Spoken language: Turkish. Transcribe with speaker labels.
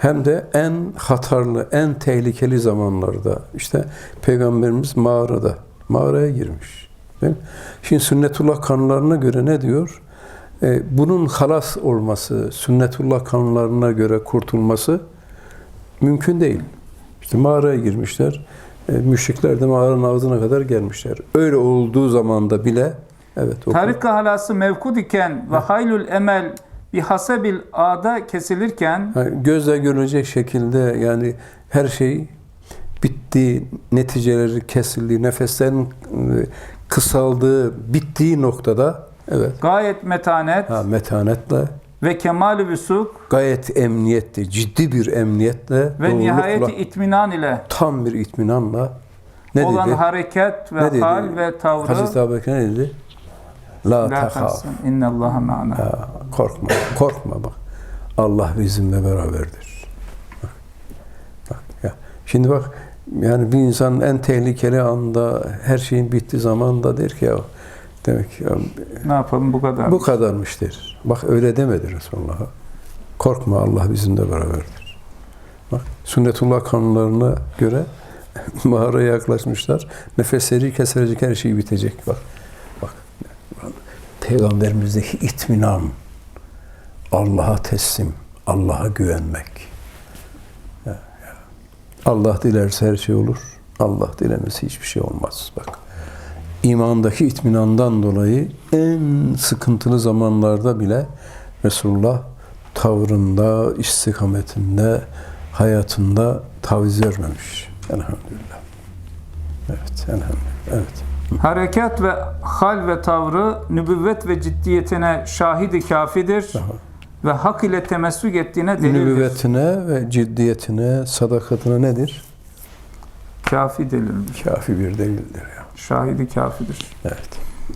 Speaker 1: hem de en hatarlı, en tehlikeli zamanlarda işte Peygamberimiz mağarada, mağaraya girmiş. Değil mi? Şimdi sünnetullah kanunlarına göre ne diyor? Ee, bunun halas olması, sünnetullah kanunlarına göre kurtulması mümkün değil. İşte mağaraya girmişler. E, müşrikler de mağaranın ağzına kadar gelmişler. Öyle olduğu zamanda bile evet o
Speaker 2: Tarika halası mevkud iken ve haylül emel bir hasebil ada kesilirken
Speaker 1: Ha, gözle görülecek şekilde yani her şey bitti, neticeleri kesildi, nefeslerin e, kısaldığı, bittiği noktada evet
Speaker 2: gayet metanet
Speaker 1: ha, metanetle
Speaker 2: ve kemal vüsuk
Speaker 1: gayet emniyetli, ciddi bir emniyetle
Speaker 2: ve nihayeti itminan ile
Speaker 1: tam bir itminanla ne
Speaker 2: olan
Speaker 1: dedi?
Speaker 2: hareket ve
Speaker 1: Ne dedi?
Speaker 2: hal ve tavrı
Speaker 1: Hazreti Ebu ne dedi? La
Speaker 2: la
Speaker 1: tehaf.
Speaker 2: tahzan innallaha ma'ana.
Speaker 1: Korkma, korkma bak. Allah bizimle beraberdir. Bak, bak ya. Şimdi bak, yani bir insanın en tehlikeli anda, her şeyin bittiği zaman da der ki ya, demek ki ya,
Speaker 2: Ne yapalım bu kadar.
Speaker 1: bu kadarmış der. Bak öyle demedi Resulullah'a. Korkma Allah bizimle beraberdir. Bak sünnetullah kanunlarına göre mağaraya yaklaşmışlar. Nefesleri kesilecek her şey bitecek. Bak bak peygamberimizdeki itminan Allah'a teslim, Allah'a güvenmek. Allah dilerse her şey olur. Allah dilemesi hiçbir şey olmaz. Bak imandaki itminandan dolayı en sıkıntılı zamanlarda bile Resulullah tavrında, istikametinde, hayatında taviz vermemiş. Elhamdülillah. Evet, elhamdülillah. Evet.
Speaker 2: Harekat ve hal ve tavrı nübüvvet ve ciddiyetine şahidi kafidir ve hak ile temessük ettiğine delildir.
Speaker 1: Nübüvvetine ve ciddiyetine, sadakatine nedir?
Speaker 2: Kafi delildir.
Speaker 1: Kafi bir delildir ya.
Speaker 2: Şahidi kafidir.
Speaker 1: Evet.